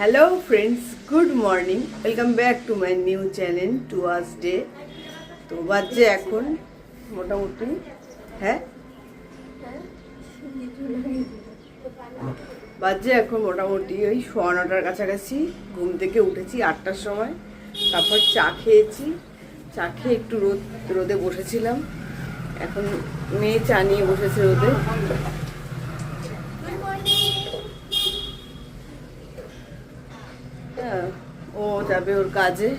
Hello friends good morning welcome back to my new channel Tuesday তো বাজছে এখন, মোটামুটি হ্যাঁ? বাজছে এখন মোটামুটি ওই সোয়া নটার কাছাকাছি। ঘুম থেকে উঠেছি আটটার সময়। তারপর চা খেয়েছি। চা খেয়ে একটু রোদ রোদে বসেছিলাম। এখন মেয়ে চা নিয়ে বসেছে রোদে। হ্যাঁ, ও যাবে ওর কাজে।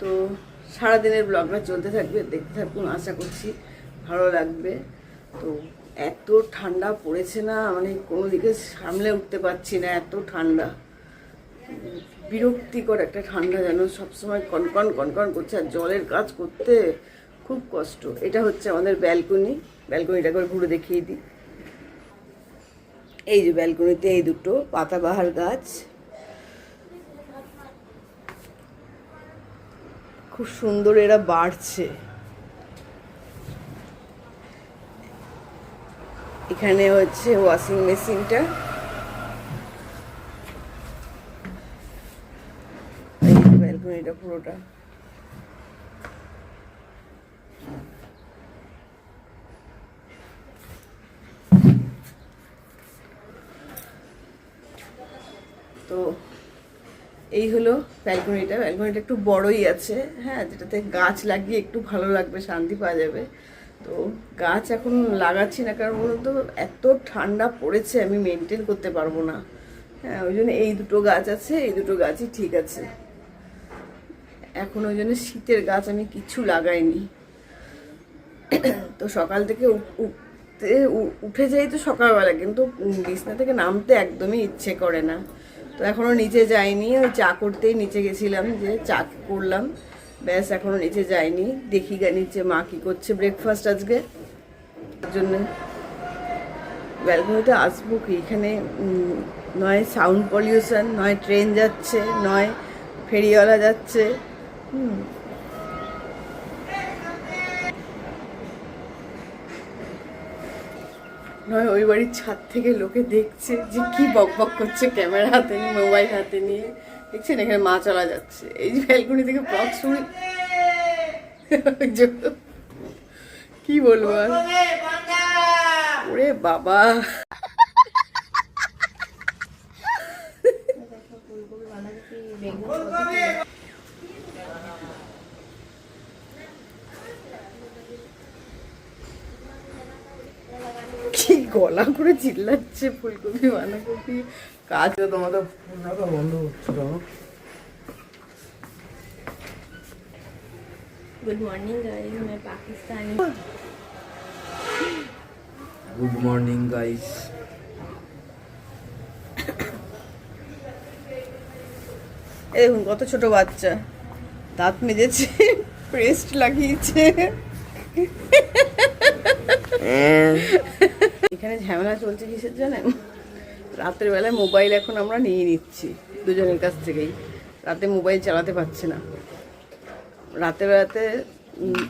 তো সারাদিনের ব্লগটা চলতে থাকবে দেখতে থাকুন আশা করছি ভালো লাগবে। তো এত ঠান্ডা পড়েছে না মানে কোনো দিকে সামলে উঠতে পারছি না এত ঠান্ডা। বিরক্তিকর একটা ঠান্ডা যেন সবসময় কনকন কনকন করছে আর জলের কাজ করতে খুব কষ্ট। এটা হচ্ছে আমাদের ব্যালকনি। ব্যালকনিটা করে ঘুরে দেখিয়ে দিই। এই যে ব্যালকনিতে এই দুটো পাতাবাহার গাছ। খুব সুন্দর এরা বাড়ছে। এখানে হচ্ছে ওয়াশিং মেশিনটা ব্যালকনিটা পুরোটা তো এই হলো ব্যালকনিটা। ব্যালকনিটা একটু বড়ই আছে হ্যাঁ যেটাতে গাছ লাগিয়ে একটু ভালো লাগবে, শান্তি পাওয়া যাবে। তো গাছ এখন লাগাচ্ছি না, কারণ বলুন তো, এত ঠান্ডা পড়েছে, আমি মেনটেন করতে পারব না। হ্যাঁ ওই জন্য এই দুটো গাছ আছে, এই দুটো গাছই ঠিক আছে। এখন ওই জন্য শীতের গাছ আমি কিছু লাগাইনি। তো সকাল থেকে উঠ- উঠতে উঠে যাই তো সকালবেলা, কিন্তু বিছনা থেকে নামতে একদমই ইচ্ছে করে না। তো এখনও নিচে যাইনি, ওই চা করতেই নিচে গেছিলাম যে চা করলাম। ব্যাস এখনও নিচে যাইনি। দেখি গা, নিচে মা কী করছে ব্রেকফাস্ট আজকে। তার জন্য ব্যালকনিতে আসব কি? এখানে নয় সাউন্ড পলিউশন নয় ট্রেন যাচ্ছে, নয় ফেরিওয়ালা যাচ্ছে। হুম। নয়, ওই বাড়ির ছাদ থেকে লোকে দেখছে যে কি বক বক করছে ক্যামেরা হাতে নিয়ে, মোবাইল হাতে নিয়ে। দেখছেন, এখানে মা চলা যাচ্ছে। এই যে ব্যালকনি থেকে ব্লগ শুনি কি বলব আর? ওরে বাবা কি গলা করে চিল্লাচ্ছে ফুলকপি বাঁধাকপি কাজ তোমাদের ফোন রাখা বন্ধ হচ্ছিল गुड मॉर्निंग गाइस मैं पाकिस्तानी গুড মর্নিং গাইস এই দেখুন কত ছোট বাচ্চা দাঁত মেজেছে পেস্ট লাগিয়েছে এখানে ঝামেলা চলছে কিসের জানেন রাতের বেলায় মোবাইল এখন আমরা নিয়ে নিচ্ছি দুজনের কাছ থেকেই। রাতে মোবাইল চালাতে পারছে না। রাতে বেলাতে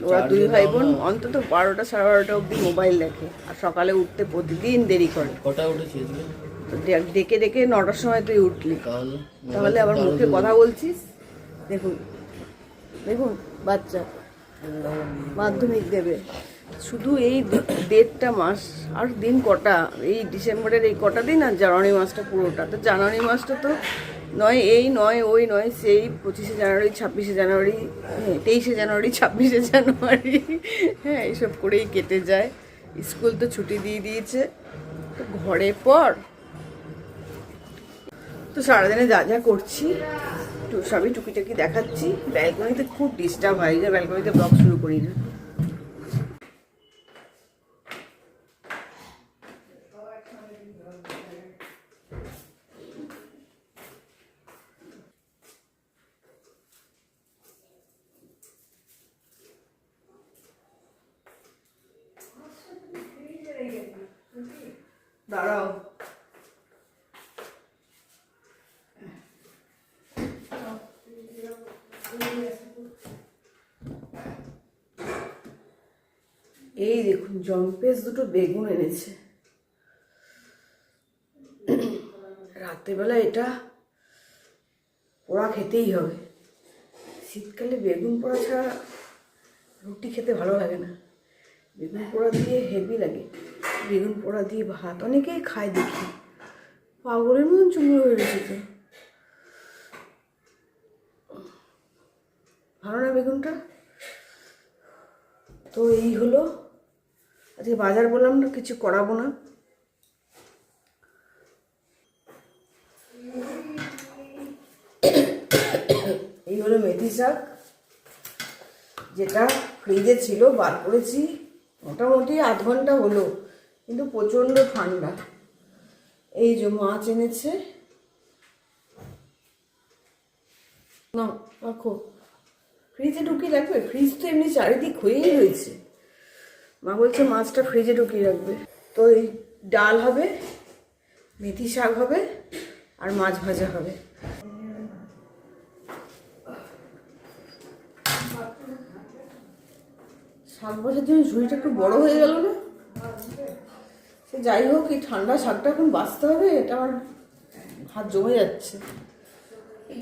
ওরা দুই ভাই বোন অন্তত বারোটা সাড়ে বারোটা অবধি মোবাইল দেখে আর সকালে উঠতে প্রতিদিন দেরি করে। ডেকে ডেকে নটার সময় তুই উঠলি। তাহলে আবার মুখে কথা বলছিস? দেখুন দেখুন বাচ্চা। মাধ্যমিক দেবে। শুধু এই দেড়টা মাস আর দিন কটা? এই ডিসেম্বরের এই কটা দিন আর জানুয়ারি মাসটা পুরোটা? তো জানুয়ারি মাসটা তো নয়, এই নয়, ওই নয়, সেই পঁচিশে জানুয়ারি, ছাব্বিশে জানুয়ারি হ্যাঁ তেইশে জানুয়ারি, ছাব্বিশে জানুয়ারি হ্যাঁ এইসব করেই কেটে যায়। স্কুল তো ছুটি দিয়ে দিয়েছে। তো ঘরে পর। তো সারাদিনে যা যা করছি সবই টুকিটাকি দেখাচ্ছি। ব্যালকনিতে খুব ডিস্টার্ব হয় যে ব্যালকনিতে ব্লগ শুরু করি না দাঁড়াও। এই দেখুন জম্পেস দুটো বেগুন এনেছে। রাত্রেবেলা এটা পোড়া খেতেই হবে। শীতকালে বেগুন পোড়া ছাড়া রুটি খেতে ভালো লাগে না। বেগুন পোড়া দিয়ে হেভি লাগে। বেগুন পোড়া দিয়ে ভাত অনেকেই খায় দেখি। পাগলের মতন চুমড়ো হয়ে রয়েছে তো। ভালো না বেগুনটা? তো এই হলো। আজকে বাজার বললাম না, কিছু করাবো না। এই হলো মেথি শাক, যেটা ফ্রিজে ছিল, বার করেছি। মোটামুটি আধ ঘণ্টা হলো, কিন্তু প্রচণ্ড ঠান্ডা। এই যে মাছ এনেছে। না রাখো। ফ্রিজে ঢুকিয়ে রাখবে? ফ্রিজ তো এমনি চারিদিক হয়েই রয়েছে। মা বলছে মাছটা ফ্রিজে ঢুকিয়ে রাখবে। তো এই ডাল হবে, মেথি শাক হবে, আর মাছ ভাজা হবে। শাক জন্য ঝুড়িটা একটু বড় হয়ে গেল না? সে যাই হোক, এই ঠান্ডা শাকটা এখন বাঁচতে হবে, এটা আমার হাত জমে যাচ্ছে।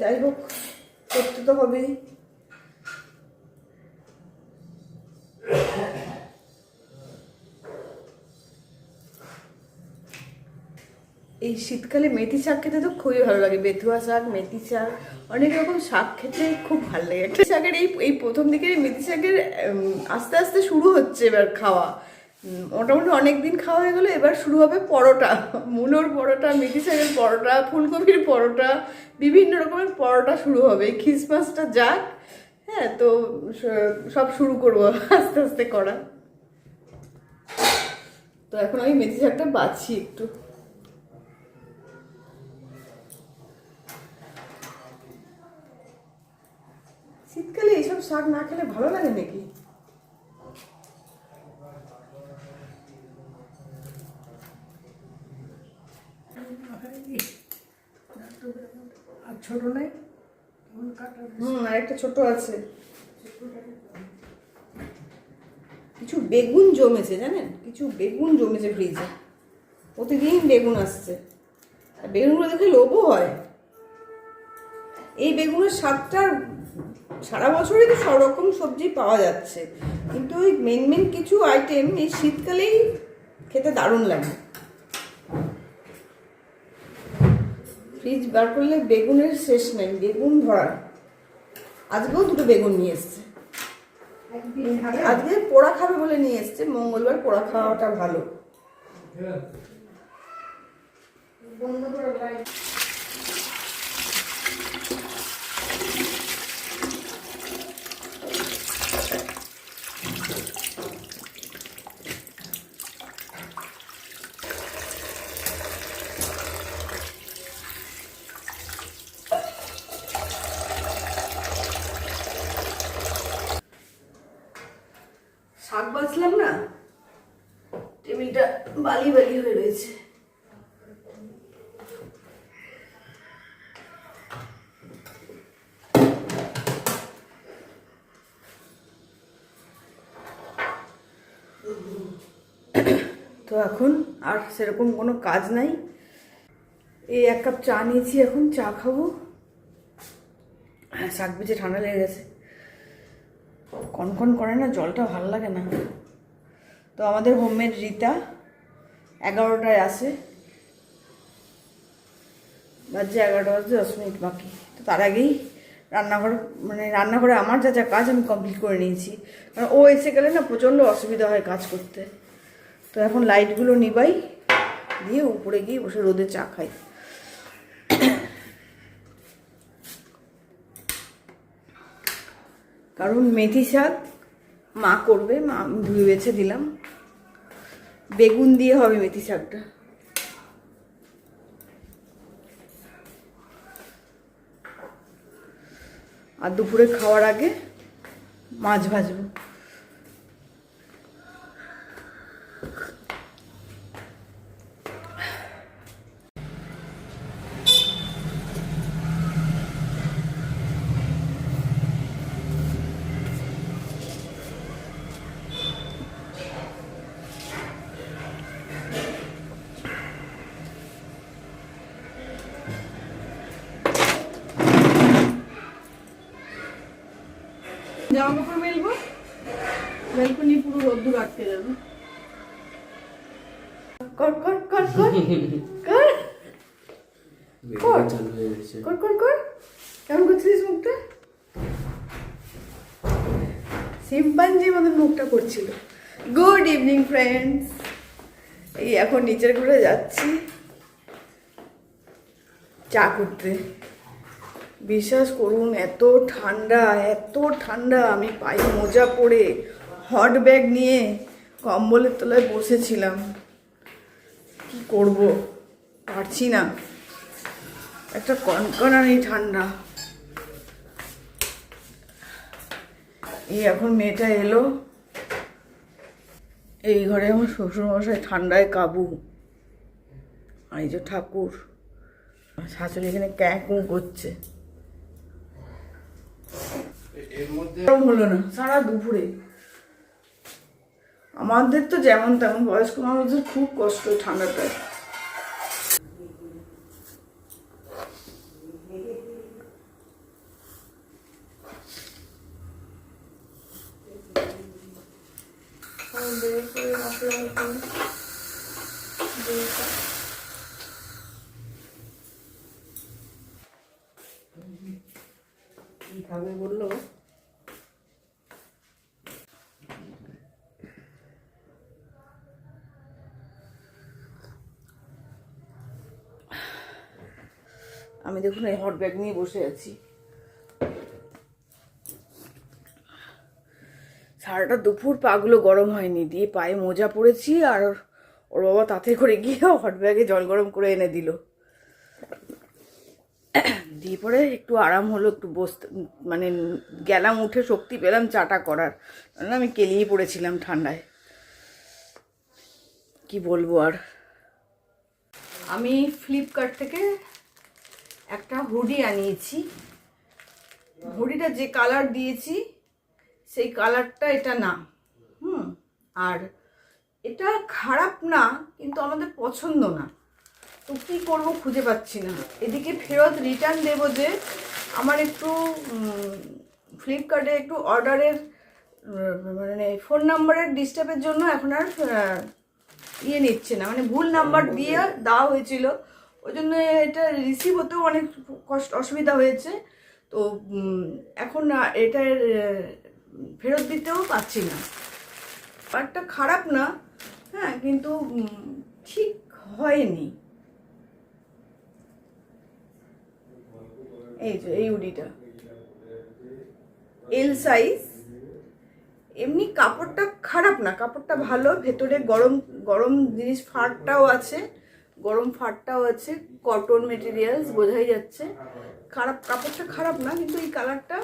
যাই হোক, করতে তো হবেই। এই শীতকালে মেথি শাক খেতে তো খুবই ভালো লাগে, বেথুয়া শাক, মেথি শাক, অনেক রকম শাক খেতে খুব ভালো লাগে। মেথি শাকের এই এই প্রথম দিকের মেথি শাকের আস্তে আস্তে শুরু হচ্ছে এবার খাওয়া। মোটামুটি অনেক দিন খাওয়া হয়ে গেলো, এবার শুরু হবে পরোটা। মুলোর পরোটা, মেথি শাকের পরোটা, ফুলকপির পরোটা, বিভিন্ন রকমের পরোটা শুরু হবে। এই খ্রিসমাসটা যাক হ্যাঁ তো সব শুরু করব আস্তে আস্তে করা। তো এখন আমি মেথি শাকটা বাছি একটু। শীতকালে এইসব শাক না খেলে ভালো লাগে নাকি? আর ছোট নেই হুম, আরেকটা ছোট আছে। কিছু বেগুন জমেছে, জানেন? কিছু বেগুন জমেছে ফ্রিজে প্রতিদিন বেগুন আসছে। আর বেগুনগুলো দেখে লোভও হয়। এই বেগুনের স্বাদটা সারা বছরই তো সব রকম সবজি পাওয়া যাচ্ছে। কিন্তু ওই মেন মেন কিছু আইটেম এই শীতকালেই খেতে দারুণ লাগে। ফ্রিজ বার করলে বেগুনের শেষ নেই বেগুন ভরা আজকেও দুটো বেগুন নিয়ে এসছে। আজকে পোড়া খাবে বলে নিয়ে এসছে মঙ্গলবার পোড়া খাওয়াটা ভালো। শাক বাছলাম না টেবিলটা বালি বালি হয়ে রয়েছে তো এখন আর সেরকম কোনো কাজ নাই। এই এক কাপ চা নিয়েছি এখন, চা খাব। হ্যাঁ শাক বেঁচে ঠান্ডা লেগে গেছে। কনকন করে না, জলটা ভালো লাগে না। তো আমাদের হোমমেড রীতা এগারোটায় আসে। বাজে এগারোটা বাজে, দশ মিনিট বাকি। তো তার আগেই রান্নাঘর মানে রান্নাঘরে আমার যা যা কাজ আমি কমপ্লিট করে নিয়েছি। কারণ ও এসে গেলে না প্রচণ্ড অসুবিধা হয় কাজ করতে। তো এখন লাইটগুলো নিবাই, দিয়ে উপরে গিয়ে বসে রোদে চা খাই। কারণ মেথি শাক মা করবে, মা ধুয়ে বেছে দিলাম। বেগুন দিয়ে হবে মেথি শাকটা। আর দুপুরে খাওয়ার আগে মাছ ভাজবো। কর কর কর কর কর। কর। কর কর কর। কেমন করছিস মুখটা? শিম্পাঞ্জি মতন মুখটা করছিল। গুড ইভিনিং ফ্রেন্ডস এই এখন নিচের ঘরে যাচ্ছি। চা করতে। বিশ্বাস করুন এত ঠান্ডা এত ঠান্ডা। আমি পায়ে মোজা পরে হট ব্যাগ নিয়ে কম্বলের তলায় বসেছিলাম। কি করব? পারছি না। একটা কনকনানি ঠান্ডা। এই এখন মেয়েটা এলো। এই ঘরে আমার শ্বশুরমশাই ঠান্ডায় কাবু। এই যে ঠাকুর। শাশুড়ি এখানে ক্যাঁকু করছে। হলো না সারা দুপুরে। আমাদের তো যেমন তেমন বয়স্ক মানুষদের খুব কষ্ট ঠান্ডাটায় কি খাবে বলল আমি দেখুন, এই হট ব্যাগ নিয়ে বসে আছি। সারাটা দুপুর পাগুলো গরম হয়নি, দিয়ে পায়ে মোজা পড়েছি আর ওর বাবা তাতে করে গিয়ে হট ব্যাগে জল গরম করে এনে দিল। দিয়ে পরে একটু আরাম হলো, একটু বসতে মানে গেলাম, উঠে শক্তি পেলাম চাটা করার। নাহলে আমি কেলিয়ে পড়েছিলাম ঠান্ডায়। কি বলব আর? আমি ফ্লিপকার্ট থেকে একটা হুডি আনিয়েছি। হুডিটা যে কালার দিয়েছি সেই কালারটা এটা না। হুম আর এটা খারাপ না কিন্তু আমাদের পছন্দ না। তো কী করব খুঁজে পাচ্ছি না। এদিকে ফেরত রিটার্ন দেবো যে আমার একটু ফ্লিপকার্টে একটু অর্ডারের মানে ফোন নাম্বারের ডিস্টার্বের জন্য এখন আর ইয়ে নিচ্ছে না। মানে ভুল নাম্বার দিয়ে দেওয়া হয়েছিল। ওই জন্য এটা রিসিভ হতেও অনেক কষ্ট, অসুবিধা হয়েছে। তো এখন এটার ফেরত দিতেও পাচ্ছি না। ব্যাপারটা খারাপ না হ্যাঁ কিন্তু ঠিক হয়নি। এই যে, এই উডিটা। এল সাইজ এমনি কাপড়টা খারাপ না, কাপড়টা ভালো, ভেতরে গরম গরম জিনিস ফাটটাও আছে। গরম ফাটটাও আছে কটন মেটেরিয়ালস বোঝাই যাচ্ছে। খারাপ, কাপড়টা খারাপ না, কিন্তু এই কালারটা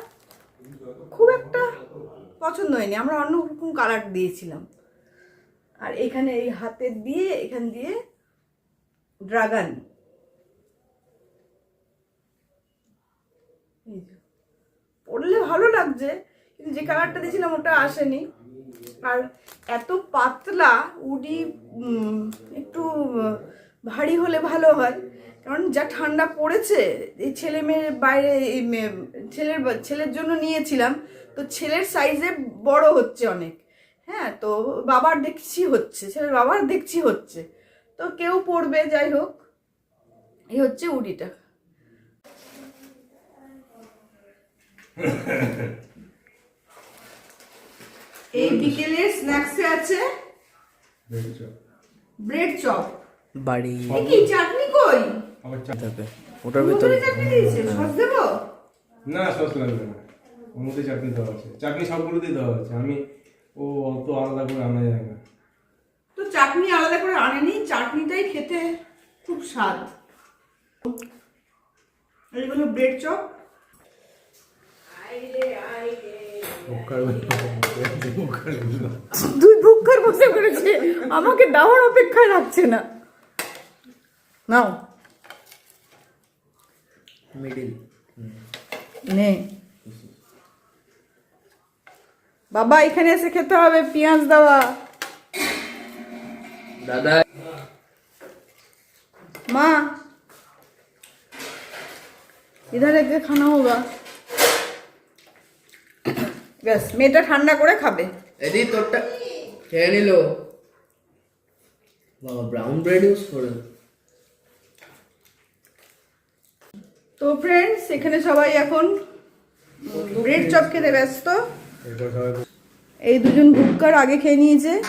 খুব একটা পছন্দ হয়নি। আমরা অন্য রকম কালার দিয়েছিলাম। আর এখানে এই হাতে দিয়ে, এখান দিয়ে ড্রাগন। পরলে ভালো লাগছে, কিন্তু যে কালারটা দিয়েছিলাম ওটা আসেনি। আর এত পাতলা, উডি একটু ভারী হলে ভালো হয়। কারণ যা ঠান্ডা পড়েছে এই ছেলে মেয়ের বাইরে এই ছেলের ছেলের জন্য নিয়েছিলাম তো ছেলের সাইজে বড় হচ্ছে অনেক। হ্যাঁ তো বাবার দেখছি হচ্ছে ছেলের বাবার দেখছি হচ্ছে। তো কেউ পড়বে যাই হোক। এই হচ্ছে উডিটা। এই বিকেলের স্ন্যাক্সে আছে ব্রেড চপ বাড়ি। কি চাটনি কই? থাকে ওটার ভিতরে। চাটনি দিয়েছে সস দেবো? না সস লাগবে না। ওর মধ্যে চাটনি দেওয়া আছে। চাটনি সবগুলোতেই দেওয়া আছে। আমি ও অত আলাদা করে আনা যায় না। তো চাটনি আলাদা করে আনেনি চাটনিটাই খেতে খুব স্বাদ। এইগুলো ব্রেড চপ। দুই বুকার বসে করেছে। আমাকে দেওয়ার অপেক্ষায় রাখছে না। নাও। মিডিল নে। বাবা এখানে এসে খেতে হবে পেঁয়াজ দেওয়া। দাদা। মা। ইধার একে খানা হোগা। ব্যাস মেয়েটা ঠান্ডা করে খাবে। এদি তোরটা খেয়ে নিল। ব্রাউন ব্রেড ইউজ করে তো ফ্রেন্ডস এখানে সবাই এখন ব্রেড চপ খেতে ব্যস্ত। এই দুজন ভুক্কার আগে খেয়ে নিয়েছে।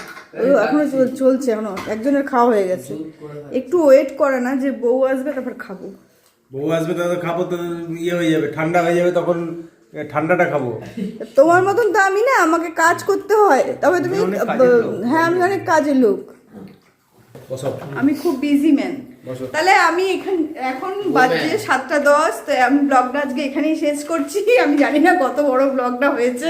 এখনও চল- চলছে এখনও। একজনের খাওয়া হয়ে গেছে। একটু ওয়েট করে না যে বউ আসবে তারপর খাব। বউ আসবে তাহলে খাব তো ইয়ে হয়ে যাবে ঠান্ডা হয়ে যাবে তখন ঠান্ডাটা খাব। তোমার মতন তো আমি না আমাকে কাজ করতে হয়। তবে তুমি হ্যাঁ আমি অনেক কাজের লোক। আমি খুব বিজি ম্যান। তাহলে আমি এখান এখন বাজে সাতটা দশ তো আমি ব্লগটা আজকে এখানেই শেষ করছি। আমি জানি না কত বড় ব্লগটা হয়েছে।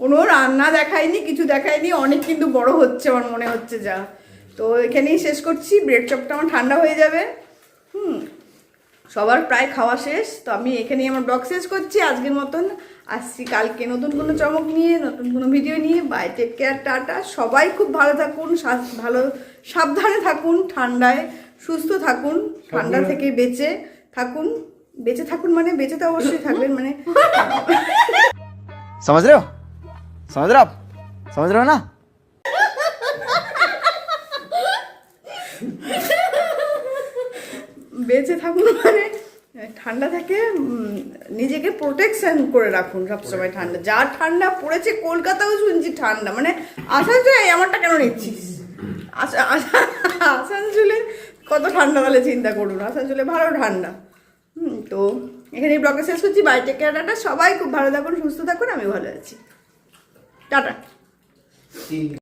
কোনো রান্না দেখায়নি কিছু দেখায়নি অনেক কিন্তু বড় হচ্ছে আমার মনে হচ্ছে যা। তো এখানেই শেষ করছি ব্রেড চপটা আমার ঠান্ডা হয়ে যাবে। হুম সবার প্রায় খাওয়া শেষ। তো আমি এখানেই আমার ব্লগ শেষ করছি। আজকের মতন আসছি কালকে নতুন কোনো চমক নিয়ে নতুন কোনো ভিডিও নিয়ে। Bye take care ta-ta. সবাই খুব ভালো থাকুন ভালো সাবধানে থাকুন ঠান্ডায়। সুস্থ থাকুন ঠান্ডা থেকে বেঁচে থাকুন। বেঁচে থাকুন মানে বেঁচে তো অবশ্যই থাকবেন মানে সমাজ না। বেঁচে থাকুন মানে ঠান্ডা থেকে নিজেকে প্রোটেকশন করে রাখুন সবসময় ঠান্ডা। যা ঠান্ডা পড়েছে কলকাতাও শুনছি ঠান্ডা মানে আসানসোলে আমারটা কেন নিচ্ছিস? আসানসোলে কত ঠান্ডা তাহলে চিন্তা করুন, আসানসোলে ভালো ঠান্ডা। হুম, তো এখানে ব্লগে শেষ করছি বাড়িতে কেনাটা সবাই খুব ভালো থাকুন, সুস্থ থাকুন আমি ভালো আছি। টাটা।